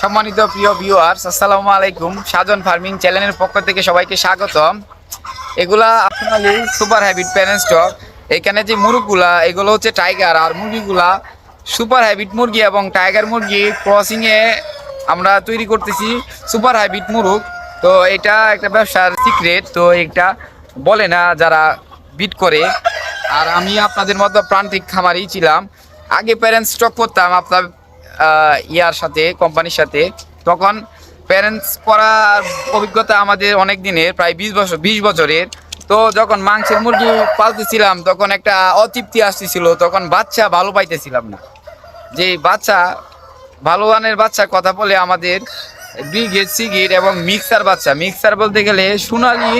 সম্মানিত প্রিয় ভিউয়ার্স আসসালামু আলাইকুম। সাজন ফার্মিং চ্যানেলের পক্ষ থেকে সবাইকে স্বাগতম। এগুলা আপনাদের সুপার হ্যাবিট প্যারেন্ট স্টক এখানে যে মুরগগুলা, এগুলো হচ্ছে টাইগার আর মুরগিগুলা সুপার হ্যাবিট মুরগি এবং টাইগার মুরগি ক্রসিংয়ে আমরা তৈরি করতেছি সুপার হ্যাবিট মুরগ। তো এটা একটা ব্যবসার সিক্রেট তো এটা বলে না যারা বিট করে। আর আমি আপনাদের মতো প্রান্তিক খামারই ছিলাম। আগে প্যারেন্টস স্টক করতাম, আপনার ইয়ার সাথে, কোম্পানির সাথে। তখন প্যারেন্টস করার অভিজ্ঞতা আমাদের অনেক দিনের, প্রায় বিশ বছর, বিশ বছরের। তো যখন মাংসের মুরগি পালতেছিলাম, তখন একটা অতৃপ্তি আসতেছিল, তখন বাচ্চা ভালো পাইতেছিলাম না। যে বাচ্চা ভালো মানের বাচ্চা কথা বলে আমাদের ব্রিগেড সিগিট এবং মিক্সার বাচ্চা। মিক্সার বলতে গেলে সোনালি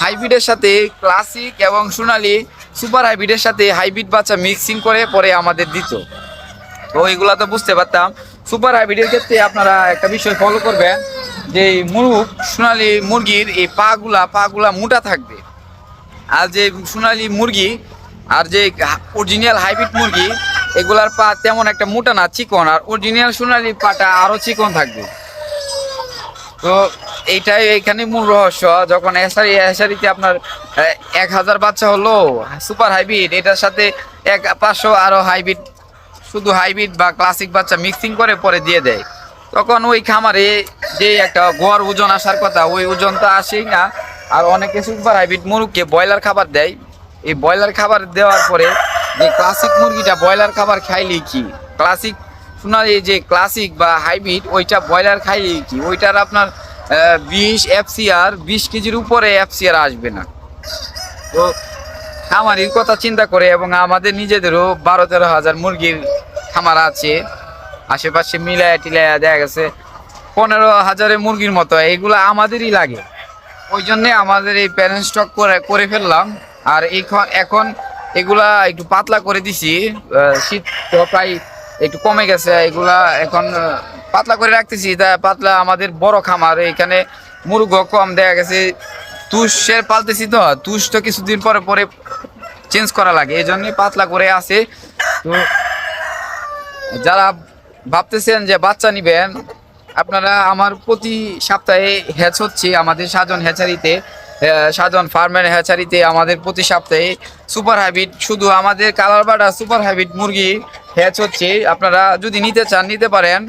হাইব্রিডের সাথে ক্লাসিক এবং সোনালি সুপার হাইব্রিডের সাথে হাইব্রিড বাচ্চা মিক্সিং করে পরে আমাদের দিত। তো এইগুলা তো বুঝতে পারতাম। সুপার হাইব্রিডের ক্ষেত্রে আপনারা একটা বিষয় ফলো করবেন, যে এই মুরগ সোনালি মুরগির এই পাগুলা পাগুলা মোটা থাকবে। আর যে সোনালি মুরগি আর যে অরিজিনাল হাইব্রিড মুরগি, এগুলার পা তেমন একটা মোটা না, চিকন। আর অরিজিনাল সোনালি পাটা আরও চিকন থাকবে। তো এইটাই এখানে মূল রহস্য, যখন এসারি, এসারিতে আপনার এক হাজার বাচ্চা হলো, সুপার হাইব্রিড, এটার সাথে এক পাঁচশো আরও হাইব্রিড শুধু হাইব্রিড বা ক্লাসিক বাচ্চা মিক্সিং করে পরে দিয়ে দেয়। তখন ওই খামারে যে একটা গড় ওজন আসার কথা, ওই ওজন তো আসেই না। আর অনেকে সুপার হাইব্রিড মুরগকে ব্রয়লার খাবার দেয়। এই ব্রয়লার খাবার দেওয়ার পরে যে ক্লাসিক মুরগিটা ব্রয়লার খাবার খাইলেই কি? ক্লাসিক শোনা এই যে ক্লাসিক বা হাইব্রিড, ওইটা ব্রয়লার খাইলেই কি? ওইটার আপনার বিশ এফসিআর, বিশ কেজির উপরে এফসিআর আসবে না। তো খামারির কথা চিন্তা করে এবং আমাদের নিজেদেরও বারো তেরো হাজার মুরগির খামার আছে, আশেপাশে মিলায়া টিলায়া দেখা গেছে। পনেরো হাজারের মুরগির মতো এগুলো আমাদেরই লাগে। ওই জন্যে আমাদের এই প্যারেন্ট স্টক করে করে ফেললাম। আর এখন এখন এগুলা একটু পাতলা করে দিছি শীত তো প্রায় একটু কমে গেছে, এগুলা এখন পাতলা করে রাখতেছি। তা পাতলা আমাদের বড় খামার, এখানে মুরগ কম দেখা গেছে। তুষের পালতেছি তো, তুষ তো কিছুদিন পরে পরে চেঞ্জ করা লাগে, এই জন্যই পাতলা করে আছে। তো যারা ভাবতেছেন যে বাচ্চা নিবেন, আপনারা আমার প্রতি সপ্তাহে হ্যাচ হচ্ছে আমাদের সাজন হ্যাচারিতে সাজন ফার্মের হ্যাচারিতে আমাদের প্রতি সপ্তাহে সুপার হাইব্রিড শুধু আমাদের কালার বাটা সুপার হাইব্রিড মুরগি হ্যাচ হচ্ছে। আপনারা যদি নিতে চান, নিতে পারেন।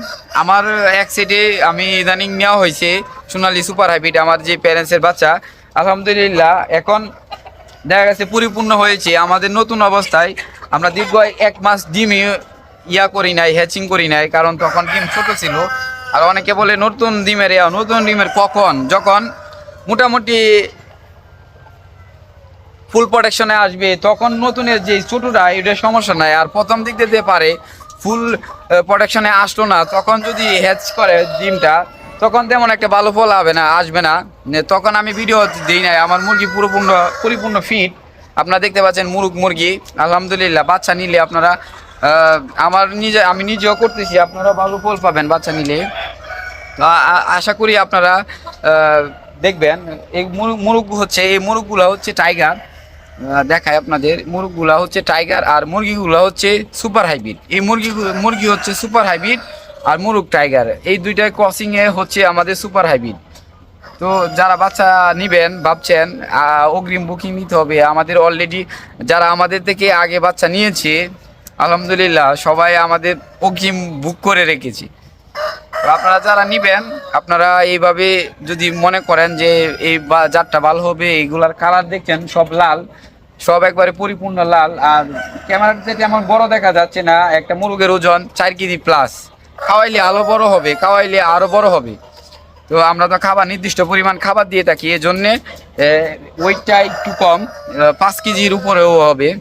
আমার এক সেটে আমি ইদানিং নেওয়া হয়েছে সোনালি সুপার হাইব্রিড আমার যে প্যারেন্টসের বাচ্চা। আলহামদুলিল্লাহ, এখন দেখা গেছে পরিপূর্ণ হয়েছে। আমাদের নতুন অবস্থায় আমরা দীর্ঘ এক মাস ডিমে ইয়া করি নাই হ্যাচিং করি নাই, কারণ তখন ডিম ছোট ছিল। আর অনেকে বলে, নতুন ডিমের ইয়া, নতুন ডিমের কখন? যখন মোটামুটি ফুল প্রোটেকশনে আসবে, তখন নতুনের যে ছোটরা, এটা সমস্যা নাই। আর প্রথম দিক দিতে পারে ফুল প্রোটেকশনে আসলো না, তখন যদি হ্যাচ করে ডিমটা, তখন তেমন একটা ভালো ফল হবে না, আসবে না। তখন আমি ভিডিও দিই নাই। আমার মুরগি পুরোপূর্ণ, পরিপূর্ণ ফিট আপনারা দেখতে পাচ্ছেন মুরগ মুরগি। আলহামদুলিল্লাহ, বাচ্চা নিলে আপনারা আমার নিজে আমি নিজেও করতেছি। আপনারা ভালো ফল পাবেন বাচ্চা নিলে। আশা করি আপনারা দেখবেন, এই মুরগ হচ্ছে এই মুরগগুলো হচ্ছে টাইগার। দেখায় আপনাদের। মুরগগুলা হচ্ছে টাইগার আর মুরগিগুলো হচ্ছে সুপার হাইব্রিড। এই মুরগি মুরগি হচ্ছে সুপার হাইব্রিড আর মুরগ টাইগার। এই দুইটা ক্রসিংয়ে হচ্ছে আমাদের সুপার হাইব্রিড। তো যারা বাচ্চা নিবেন, ভাবছেন অগ্রিম বুকিং নিতে হবে, আমাদের অলরেডি যারা আমাদের থেকে আগে বাচ্চা নিয়েছে আলহামদুলিল্লাহ, সবাই আমাদের অগ্রিম বুক করে রেখেছি। আপনারা যারা নিবেন, আপনারা এইভাবে যদি মনে করেন যে এই বা- জাতটা ভালো হবে, এইগুলার কালার দেখছেন সব লাল, সব একবারে পরিপূর্ণ লাল। আর ক্যামেরার থেকে আমার বড় দেখা যাচ্ছে না, একটা মুরগের ওজন চার কেজি প্লাস খাওয়াইলে আরও বড় হবে, খাওয়াইলে আরও বড় হবে। তো আমরা তো খাবার, নির্দিষ্ট পরিমাণ খাবার দিয়ে থাকি এই জন্যে ওয়েটটা একটু কম পাঁচ কেজির উপরেও হবে।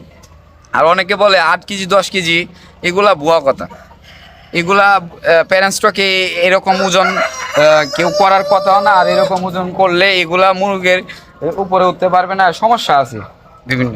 অনেকে বলে আট কেজি, দশ কেজি, এগুলা ভুয়া কথা। এগুলা প্যারেন্টসটাকে এরকম ওজন কেউ করার কথাও না, আর এরকম ওজন করলে এগুলা মুরগের উপরে উঠতে পারবে না, সমস্যা আছে বিভিন্ন।